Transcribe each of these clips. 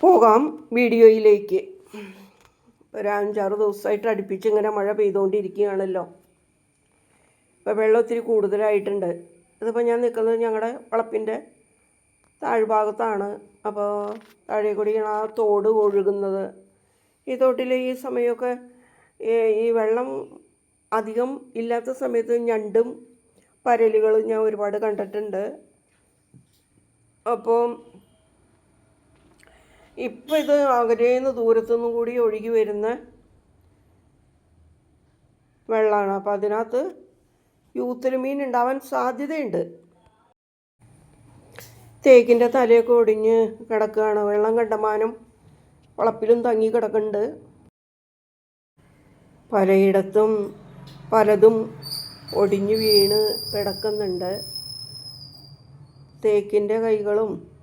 പോകാം വീഡിയോയിലേക്ക്. ഒരു അഞ്ചാറ് ദിവസമായിട്ട് അടുപ്പിച്ച് ഇങ്ങനെ മഴ പെയ്തുകൊണ്ടിരിക്കുകയാണല്ലോ. ഇപ്പോൾ വെള്ളം ഒത്തിരി കൂടുതലായിട്ടുണ്ട്. ഇതിപ്പോൾ ഞാൻ നിൽക്കുന്നത് ഞങ്ങളുടെ വളപ്പിന്റെ താഴ്ഭാഗത്താണ്. അപ്പോൾ താഴെ കൂടിയാണ് ആ തോട് ഒഴുകുന്നത്. ഈ തോട്ടിൽ ഈ സമയമൊക്കെ ഈ- വെള്ളം അധികം ഇല്ലാത്ത സമയത്ത് ഞണ്ടും പരലുകളും ഞാൻ ഒരുപാട് കണ്ടിട്ടുണ്ട്. അപ്പോൾ ഇപ്പം ഇത് അകലേന്ന് ദൂരത്തുനിന്നും കൂടി ഒഴുകി വരുന്ന വെള്ളമാണ് അപ്പം അതിനകത്ത് യൂത്തിൽ മീൻ ഉണ്ടാവാൻ സാധ്യതയുണ്ട്. തേക്കിന്റെ തലയൊക്കെ ഒടിഞ്ഞ് കിടക്കുകയാണ്. വെള്ളം കണ്ടമാനം വളപ്പിലും തങ്ങി കിടക്കുന്നുണ്ട്. പലയിടത്തും പലതും ഒടിഞ്ഞു വീണ് കിടക്കുന്നുണ്ട്. തേക്കിന്റെ കൈകളും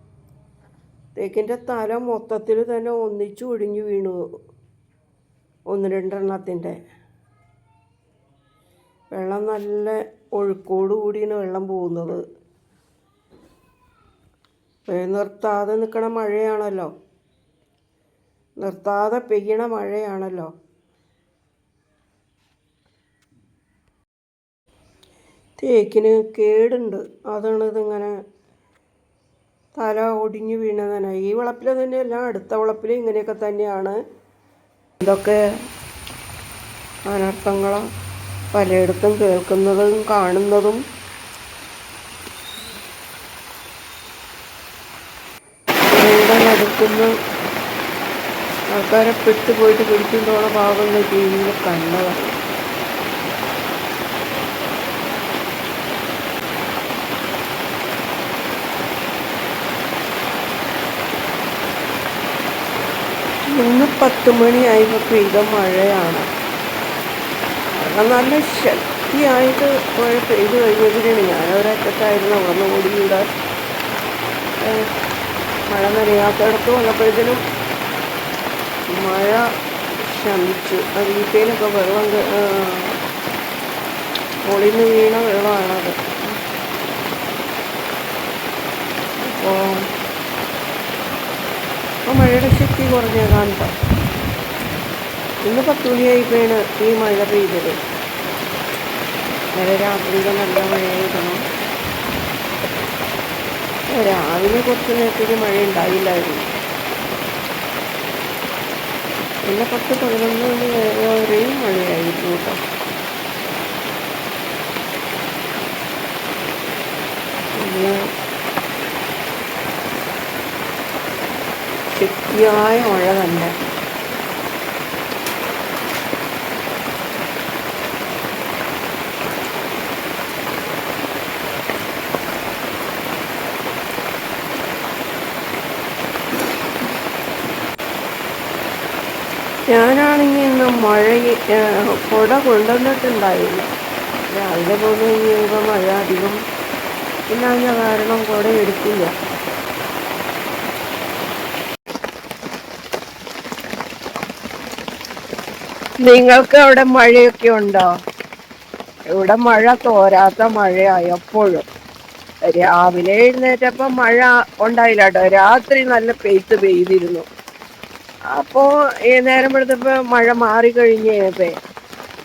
തേക്കിന്റെ തല മൊത്തത്തിൽ തന്നെ ഒന്നിച്ച് ഒടിഞ്ഞു വീണു. ഒന്ന് രണ്ടെണ്ണത്തിന്റെ വെള്ളം നല്ല ഒഴുക്കോട് കൂടിയാണ് വെള്ളം പോകുന്നത്. നിർത്താതെ നിൽക്കണ മഴയാണല്ലോ. നിർത്താതെ പെയ്യണ മഴയാണല്ലോ. തേക്കിന് കേടുണ്ട്. അതാണ് ഇതിങ്ങനെ തല ഒടിഞ്ഞു വീണതാണ് ഈ വളപ്പിൽ തന്നെയല്ല അടുത്ത വളപ്പിൽ ഇങ്ങനെയൊക്കെ തന്നെയാണ്. ഇതൊക്കെ അനർത്ഥങ്ങൾ പലയിടത്തും കേൾക്കുന്നതും കാണുന്നതും. ആൾക്കാരെ പെട്ടുപോയിട്ട് പിടിക്കുന്നതോടെ ഭാഗങ്ങൾ ടി വിയിൽ കണ്ടതാണ്. ഇന്ന് പത്ത് മണിയായപ്പോൾ പെയ്ത മഴയാണ്. നല്ല ശക്തിയായിട്ട് മഴ പെയ്ത് കഴിഞ്ഞതിനാണ് ഞാനൊരറ്റത്തായിരുന്നു അവിടെ നിന്ന് ഓടി ഇവിടെ മഴ നനയാത്തടത്ത് വന്നപ്പോഴത്തേനും മഴ ശമിച്ചു. അത് വീട്ടിലൊക്കെ വെള്ളം മുകളിൽ നിന്ന് വീണ വെള്ളമാണത്. അപ്പോൾ അപ്പോൾ മഴയുടെ ശക്തി കുറഞ്ഞ കേട്ടോ ഇന്ന് പത്ത് മണിയായിപ്പോഴാണ് ഈ മഴ പെയ്തത്. ഇന്നലെ രാത്രിയിൽ നല്ല മഴയായിരുന്നു. രാവിലെ കുറച്ച് നേരത്തേക്ക് മഴ ഉണ്ടായില്ലായിരുന്നു. പിന്നെ പത്ത് പതിനൊന്ന് മണി വരെയും മഴയായിരുന്നു കേട്ടോ. പിന്നെ ശക്തിയായ മഴ തന്നെ ഞാനാണെങ്കിൽ ഇന്ന് മഴ കുട കൊണ്ടുവന്നിട്ടുണ്ടായില്ല രാവിലെ പോകുന്ന മഴ അധികം ഇല്ലാഞ്ഞ കാരണം കുട എടുക്കില്ല. നിങ്ങൾക്ക് അവിടെ മഴയൊക്കെ ഉണ്ടോ? ഇവിടെ മഴ തോരാത്ത മഴയായി എപ്പോഴും രാവിലെ എഴുന്നേറ്റപ്പോൾ മഴ ഉണ്ടായില്ല കേട്ടോ. രാത്രി നല്ല പെയ്ത്ത് പെയ്തിരുന്നു. അപ്പോൾ ഈ നേരം എടുത്തപ്പോ മഴ മാറി കഴിഞ്ഞ് കഴിഞ്ഞപ്പോ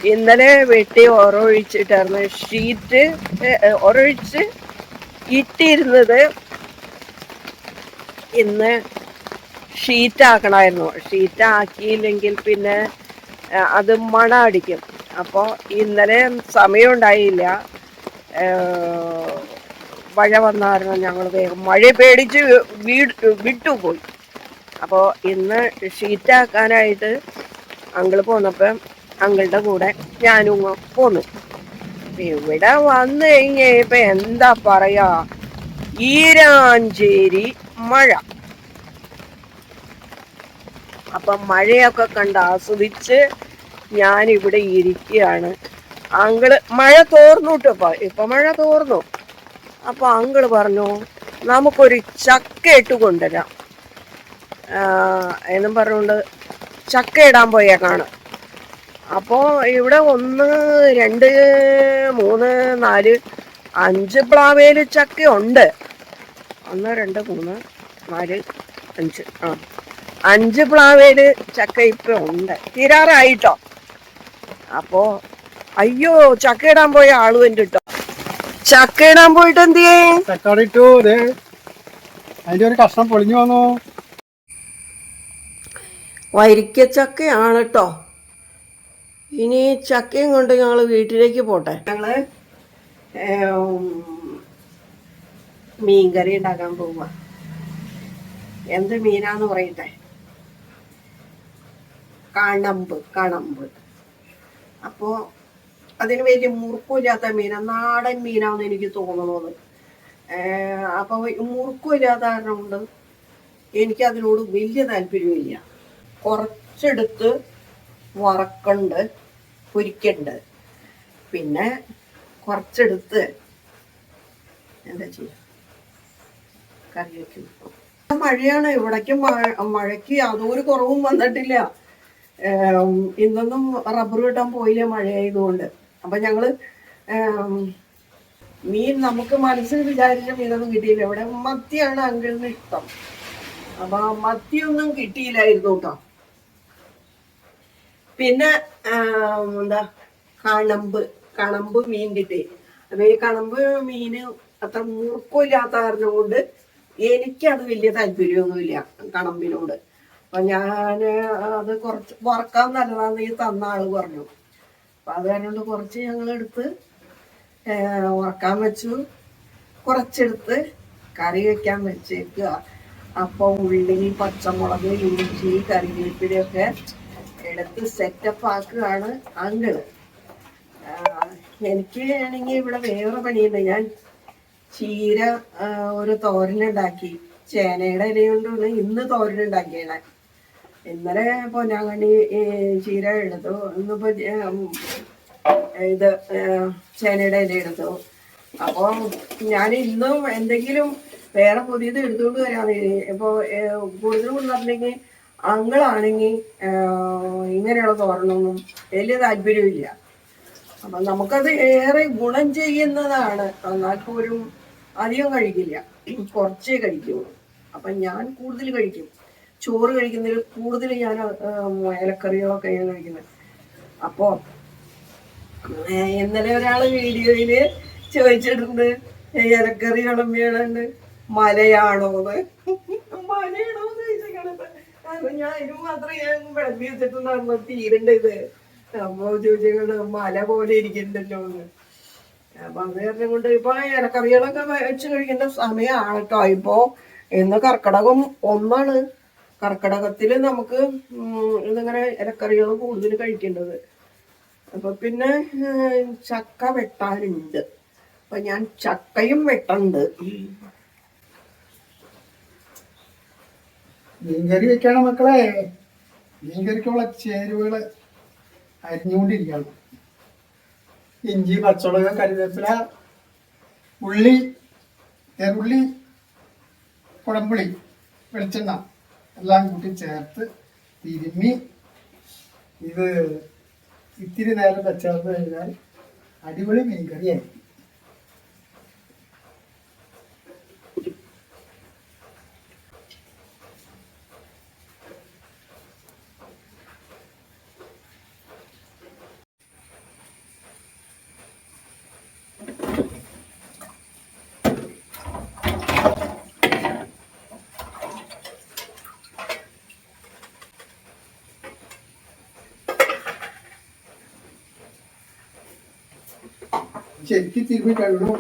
ഇന്നലെ വെട്ടി ഒറൊഴിച്ചിട്ടായിരുന്നു ഷീറ്റ് ഒറൊഴിച്ച് ഇട്ടിരുന്നത് ഇന്ന് ഷീറ്റ് ഷീറ്റാക്കിയില്ലെങ്കിൽ പിന്നെ അത് മണ അടിക്കും. അപ്പോൾ ഇന്നലെ സമയം ഉണ്ടായില്ല മഴ വന്ന കാരണം ഞങ്ങൾ വേഗം. മഴ പേടിച്ച് വീട് വിട്ടുപോയി അപ്പോൾ ഇന്ന് ഷീറ്റാക്കാനായിട്ട് അങ്കിൾ പോന്നപ്പം അങ്കിളുടെ കൂടെ ഞാനും പോന്നു. ഇവിടെ വന്നു കഴിഞ്ഞപ്പോൾ എന്താ പറയുക ഈരാഞ്ചേരി മഴ. അപ്പം മഴയൊക്കെ കണ്ട് ആസ്വദിച്ച് ഞാൻ ഇവിടെ ഇരിക്കുകയാണ്. അങ്കിൾ മഴ തോർന്നു കേട്ടോ ഇപ്പൊ. മഴ തോർന്നു. അപ്പൊ അങ്കിൾ പറഞ്ഞു നമുക്കൊരു ചക്ക ഇട്ട് കൊണ്ടുവരാം. എന്നും പറഞ്ഞുകൊണ്ട് ചക്ക ഇടാൻ പോയേക്കാണ് അപ്പോൾ ഇവിടെ ഒന്ന് രണ്ട് മൂന്ന് നാല് അഞ്ച് പ്ലാവേൽ ചക്കയുണ്ട്. ഒന്ന് രണ്ട് മൂന്ന് നാല് അഞ്ച്. ആ. അഞ്ച് പ്ലാവേൽ ചക്ക ഇപ്പൊ ഉണ്ട്. തീരാറായിട്ടോ? അപ്പോ അയ്യോ ചക്ക ഇടാൻ പോയ ആൾ കേട്ടോ ചക്ക ഇടാൻ പോയിട്ട് എന്ത് ചക്കടിട്ടു അതിന്റെ ഒരു കഷ്ണം പൊളിഞ്ഞു വന്നു. വരിക്കച്ചക്കയാണ് കേട്ടോ ഇനി ചക്കയും കൊണ്ട് ഞങ്ങൾ വീട്ടിലേക്ക് പോട്ടെ. ഞങ്ങൾ മീൻകറി ഉണ്ടാക്കാൻ പോവുക എന്ത് മീനാന്ന് പറയട്ടെ? കണമ്പ് കണമ്പ്. അപ്പോ അതിന് വലിയ മുറുക്കില്ലാത്ത മീനാ നാടൻ മീനാന്ന് എനിക്ക് തോന്നുന്നത് ഏർ അപ്പൊ മുറുക്കില്ലാത്ത കാരണം കൊണ്ട് എനിക്ക് അതിനോട് വലിയ താല്പര്യമില്ല. കുറച്ചെടുത്ത് വറക്കണ്ട് പൊരിക്കണ്ട്. പിന്നെ കുറച്ചെടുത്ത് എന്താ ചെയ്യുക കറി വയ്ക്കും മഴയാണ് ഇവിടേക്ക് മഴ മഴയ്ക്ക് യാതൊരു കുറവും വന്നിട്ടില്ല. ഇന്നൊന്നും റബ്ബർ വെട്ടാൻ പോയില്ല മഴയായതുകൊണ്ട്. അപ്പൊ ഞങ്ങൾ മീൻ നമുക്ക് മനസ്സിൽ വിചാരിച്ച മീനൊന്നും കിട്ടിയില്ല. ഇവിടെ മത്തിയാണ് അങ്കിളിന് ഇഷ്ടം. അപ്പൊ മത്തിയൊന്നും കിട്ടിയില്ലായിരുന്നു കേട്ടോ. പിന്നെ എന്താ കണമ്പ് കണമ്പ് മീൻ കിട്ടി. അപ്പൊ ഈ കണമ്പ് മീന് അത്ര മുറുക്കില്ലാത്ത കാരണം കൊണ്ട് എനിക്കത് വലിയ താല്പര്യമൊന്നുമില്ല കണമ്പിനോട്. അപ്പൊ ഞാൻ അത് കുറച്ച് വറക്കാൻ നല്ലതാന്ന് ഈ തന്ന ആൾ പറഞ്ഞു. അപ്പൊ അത് കാരണം കുറച്ച് ഞങ്ങൾ എടുത്ത് വറക്കാൻ വെച്ചു. കുറച്ചെടുത്ത് കറി വെക്കാൻ വെച്ചേക്കുക. അപ്പൊ ഉള്ളി പച്ചമുളക് ഇഞ്ചി കറിവേപ്പിലൊക്കെ എടുത്ത് സെറ്റപ്പ് ആക്കുകയാണ് അങ്കിൾ. എനിക്ക് ആണെങ്കിൽ ഇവിടെ വേറെ പണിയുണ്ട്. ഞാൻ ചീര ഒരു തോരനുണ്ടാക്കി. ചേനയുടെ ഇല കൊണ്ടാണ് ഇന്ന് തോരനുണ്ടാക്കിയാണ് ഇന്നലെ പൊന്നാങ്കണ്ണി ചീര എടുത്തു. ഇന്നിപ്പോ ഇത് ചേനയുടെ ഇല എടുത്തു. അപ്പൊ ഞാൻ ഇന്നും എന്തെങ്കിലും വേറെ പുതിയത് എടുത്തുകൊണ്ട് വരാന്ന് ഇപ്പൊ കൂടുതൽ കൊണ്ടുവന്നിട്ടുണ്ടെങ്കിൽ അങ്ങളാണെങ്കിൽ ഇങ്ങനെയുള്ള തോരണമൊന്നും വലിയ താല്പര്യമില്ല അപ്പൊ നമുക്കത് ഏറെ ഗുണം ചെയ്യുന്നതാണ്. എന്നാൽ പോലും അധികം കഴിക്കില്ല. കുറച്ചേ കഴിക്കുള്ളൂ. അപ്പൊ ഞാൻ കൂടുതൽ കഴിക്കും. ചോറ് കഴിക്കുന്നതിൽ കൂടുതൽ ഞാൻ ഇലക്കറികളൊക്കെ ഞാൻ കഴിക്കുന്നത്. അപ്പോ ഇന്നലെ ഒരാൾ വീഡിയോയിൽ ചോദിച്ചിട്ടുണ്ട് ഇലക്കറി വിളമ്പിയുണ്ട് മലയാണോന്ന്? ചോദിച്ചേക്കണത് കാരണം ഞാൻ ഇത് മാത്രം ഞാൻ വിളമ്പി വെച്ചിട്ടുണ്ടായിരുന്നു തീരണ്ട ഇത്. അമ്മ ചോദിച്ചേക്കണ് മല പോലെ ഇരിക്കണ്ടല്ലോ അപ്പൊ അത് കാരണം കൊണ്ട് ഇപ്പൊ ഇലക്കറികളൊക്കെ വെച്ച് കഴിക്കേണ്ട സമയമാണ് കേട്ടോ ഇപ്പൊ ഇന്ന് കർക്കിടകം ഒന്നാണ്. കർക്കിടകത്തിൽ നമുക്ക് ഇതിങ്ങനെ ഇലക്കറികൾ കൂടുതൽ കഴിക്കേണ്ടത്. അപ്പൊ പിന്നെ ചക്ക വെട്ടാനുണ്ട്. അപ്പൊ ഞാൻ ചക്കയും വെട്ടുണ്ട്. മീൻകറി വെക്കാണ് മക്കളെ. മീൻകറിക്കുള്ള ചേരുവകൾ അരിഞ്ഞുകൊണ്ടിരിക്കുകയാണ്. ഇഞ്ചി പച്ചമുളക് കരുവേപ്പില ഉള്ളി ചെറുള്ളി കുടമ്പുളി വെളിച്ചെണ്ണ. എല്ലാം കൂട്ടി ചേർത്ത് തിരുമ്മി. ഇത് ഇത്തിരി നേരം വെച്ചേർത്ത് കഴിഞ്ഞാൽ അടിപൊളി മീൻകറിയായി ശരിക്കും തിരുമ്മി കഴുകണം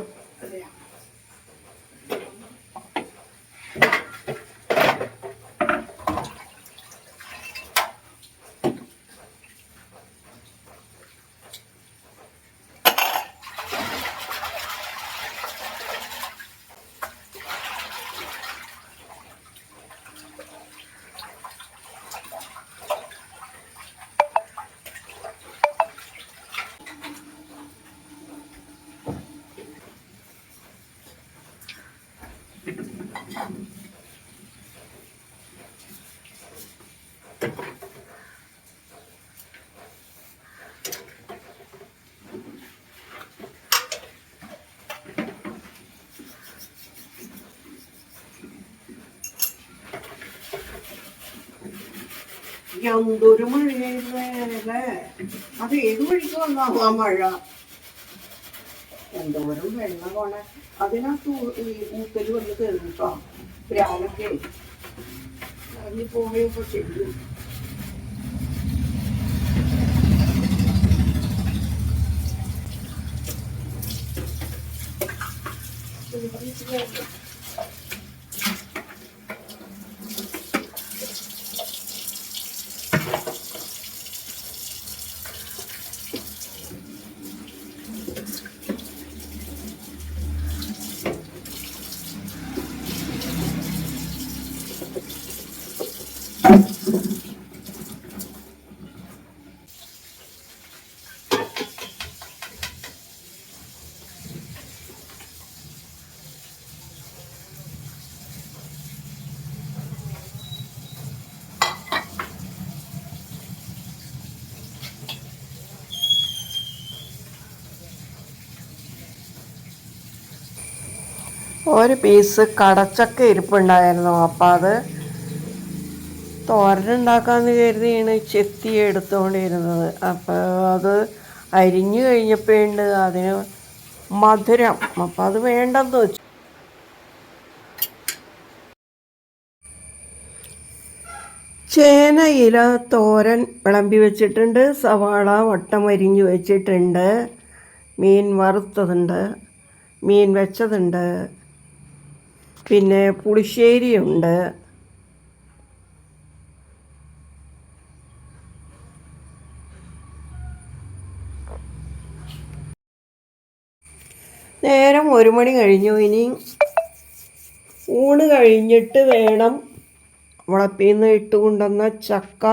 എന്തൊരു മഴയല്ലേ അത് ഏത് വഴിക്ക് വന്നാവും ആ മഴ? എന്തോരം വെള്ളം പോണ. അതിനകത്ത് ഈ വന്ന് രാവിലൊക്കെ. കേട്ടോ പ്രാലൊക്കെ ഇറങ്ങി പോവുകയൊക്കെ ചെയ്യും ഒരു പീസ് കടച്ചക്ക ഇരിപ്പുണ്ടായിരുന്നു. അപ്പം അത് തോരനുണ്ടാക്കാന്ന് കരുതിയാണ് ചെത്തി എടുത്തുകൊണ്ടിരുന്നത് അപ്പോൾ അത് അരിഞ്ഞു കഴിഞ്ഞപ്പോഴുണ്ട് അതിന് മധുരം. അപ്പം അത് വേണ്ടെന്ന് വെച്ചു. ചേന ഇല തോരൻ വിളമ്പി വെച്ചിട്ടുണ്ട്. സവാള വട്ടം അരിഞ്ഞു വെച്ചിട്ടുണ്ട്. മീൻ വറുത്തതുണ്ട്. മീൻ വെച്ചതുണ്ട്. പിന്നെ പുളിശ്ശേരിയുണ്ട് നേരം ഒരു മണി കഴിഞ്ഞു. ഇനി ഊണ് കഴിഞ്ഞിട്ട് വേണം വളപ്പിൽ നിന്ന് ഇട്ടുകൊണ്ടുവന്ന ചക്ക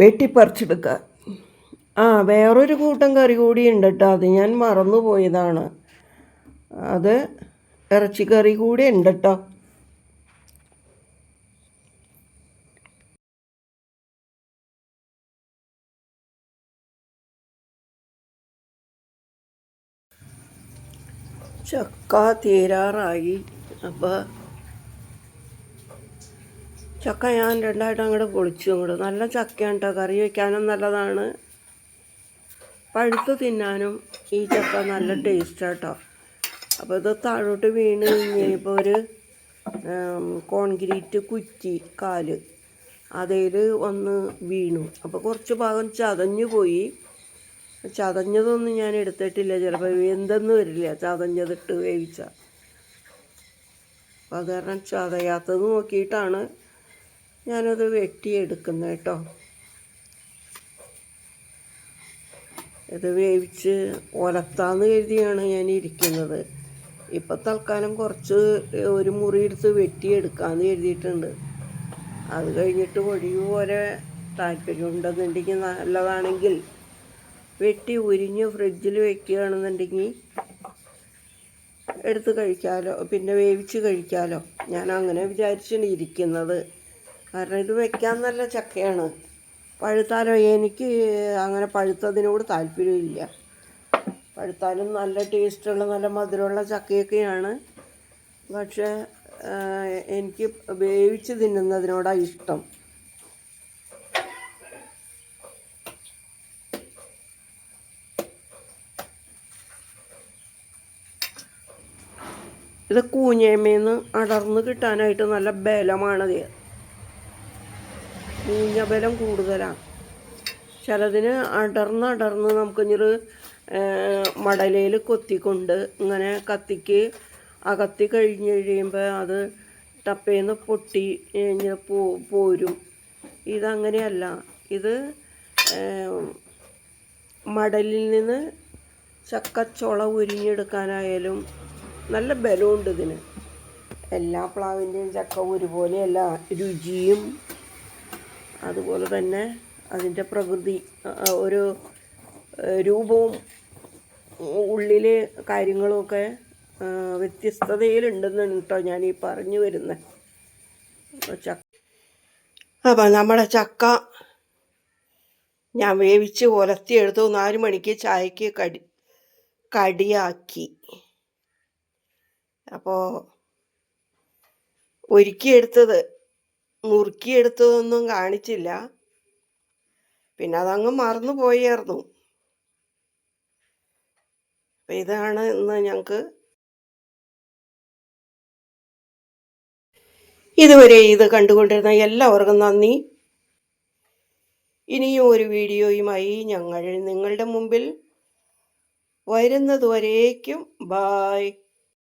വെട്ടിപ്പറിച്ചെടുക്കാൻ. ആ വേറൊരു കൂട്ടം കറി ഉണ്ട് കേട്ടോ അത് ഞാൻ മറന്നു പോയതാണ് അത് ഇറച്ചിക്കറി കൂടി ഉണ്ട് കേട്ടോ ചക്ക തീരാറായി. അപ്പോൾ ചക്ക ഞാൻ രണ്ടായിട്ട് അങ്ങോട്ട് പൊളിച്ചു അങ്ങോട്ട് നല്ല ചക്കയാണ് കേട്ടോ കറി വയ്ക്കാനും നല്ലതാണ്. പഴുത്ത് തിന്നാനും ഈ ചക്ക നല്ല ടേസ്റ്റ് കേട്ടോ അപ്പോൾ ഇത് താഴോട്ട് വീണ് കഴിഞ്ഞപ്പോൾ ഒരു കോൺക്രീറ്റ് കുറ്റി കാൽ. അതിൽ വന്ന് വീണു. അപ്പോൾ കുറച്ച് ഭാഗം ചതഞ്ഞു പോയി. ചതഞ്ഞതൊന്നും ഞാൻ എടുത്തിട്ടില്ല ചിലപ്പോൾ എന്തെന്ന് വരില്ല. ചതഞ്ഞതിട്ട് വേവിച്ച. അപ്പം അത് കാരണം ചതയാത്തത് നോക്കിയിട്ടാണ് ഞാനത് വെട്ടിയെടുക്കുന്നത് കേട്ടോ. ഇത് വേവിച്ച് ഒലത്താന്ന് കരുതിയാണ് ഞാൻ ഇരിക്കുന്നത് ഇപ്പം തൽക്കാലം കുറച്ച് ഒരു മുറി എടുത്ത് വെട്ടിയെടുക്കാമെന്ന് എഴുതിയിട്ടുണ്ട് അത് കഴിഞ്ഞിട്ട് ഒഴിവ് പോലെ താല്പര്യമുണ്ടെന്നുണ്ടെങ്കിൽ നല്ലതാണെങ്കിൽ വെട്ടി ഉരിഞ്ഞ് ഫ്രിഡ്ജിൽ വെക്കുകയാണെന്നുണ്ടെങ്കിൽ എടുത്ത് കഴിക്കാമല്ലോ പിന്നെ വേവിച്ച് കഴിക്കാമല്ലോ ഞാൻ അങ്ങനെ വിചാരിച്ചാണ് ഇരിക്കുന്നത്. കാരണം ഇത് വെക്കാൻ നല്ല ചക്കയാണ്. പഴുത്താലോ എനിക്ക് അങ്ങനെ പഴുത്തതിനോട് താല്പര്യമില്ല. പഴുത്താലും നല്ല ടേസ്റ്റുള്ള നല്ല മധുരമുള്ള ചക്കയൊക്കെയാണ്. പക്ഷേ എനിക്ക് വേവിച്ച് തിന്നുന്നതിനോടാണ് ഇഷ്ടം. ഇത് കൂഞ്ഞേമേന്ന് അടർന്ന് കിട്ടാനായിട്ട് നല്ല ബലമാണത്. കൂഞ്ഞ ബലം കൂടുതലാണ് ചിലതിന് അടർന്ന് അടർന്ന് നമുക്കിഞ്ഞൊരു മടലയിൽ കൊത്തിക്കൊണ്ട് ഇങ്ങനെ കത്തിക്ക് അകത്തി കഴിഞ്ഞ് കഴിയുമ്പോൾ അത് ടപ്പേന്ന് പൊട്ടി ഇങ്ങനെ പോ പോരും. ഇതങ്ങനെയല്ല. ഇത് മടലിൽ നിന്ന് ചക്കച്ചുള ഉരിഞ്ഞെടുക്കാനായാലും നല്ല ബലമുണ്ട് ഇതിന്. എല്ലാ പ്ലാവിന്റെയും ചക്ക ഒരുപോലെയല്ല. രുചിയും അതുപോലെ തന്നെ അതിന്റെ പ്രകൃതി ഒരു ആ, രൂപവും ഉള്ളിലെ കാര്യങ്ങളുമൊക്കെ വ്യത്യസ്തതയിലുണ്ടെന്നാണ് കേട്ടോ ഞാൻ ഈ പറഞ്ഞു വരുന്നത് ചക്ക അപ്പം നമ്മുടെ ചക്ക ഞാൻ വേവിച്ച് ഉലത്തിയെടുത്തു നാല് മണിക്ക് ചായക്ക് കടി കടിയാക്കി. അപ്പോൾ ഒരുക്കിയെടുത്തത് നുറുക്കിയെടുത്തതൊന്നും കാണിച്ചില്ല. പിന്നെ അതങ്ങ് മറന്നു പോയായിരുന്നു അപ്പം ഇതാണ് ഇന്ന് ഞങ്ങൾക്ക് ഇതുവരെ ഇത് കണ്ടുകൊണ്ടിരുന്ന എല്ലാവർക്കും നന്ദി. ഇനിയും ഒരു വീഡിയോയുമായി ഞങ്ങൾ നിങ്ങളുടെ മുമ്പിൽ വരുന്നതുവരേക്കും. ബായ്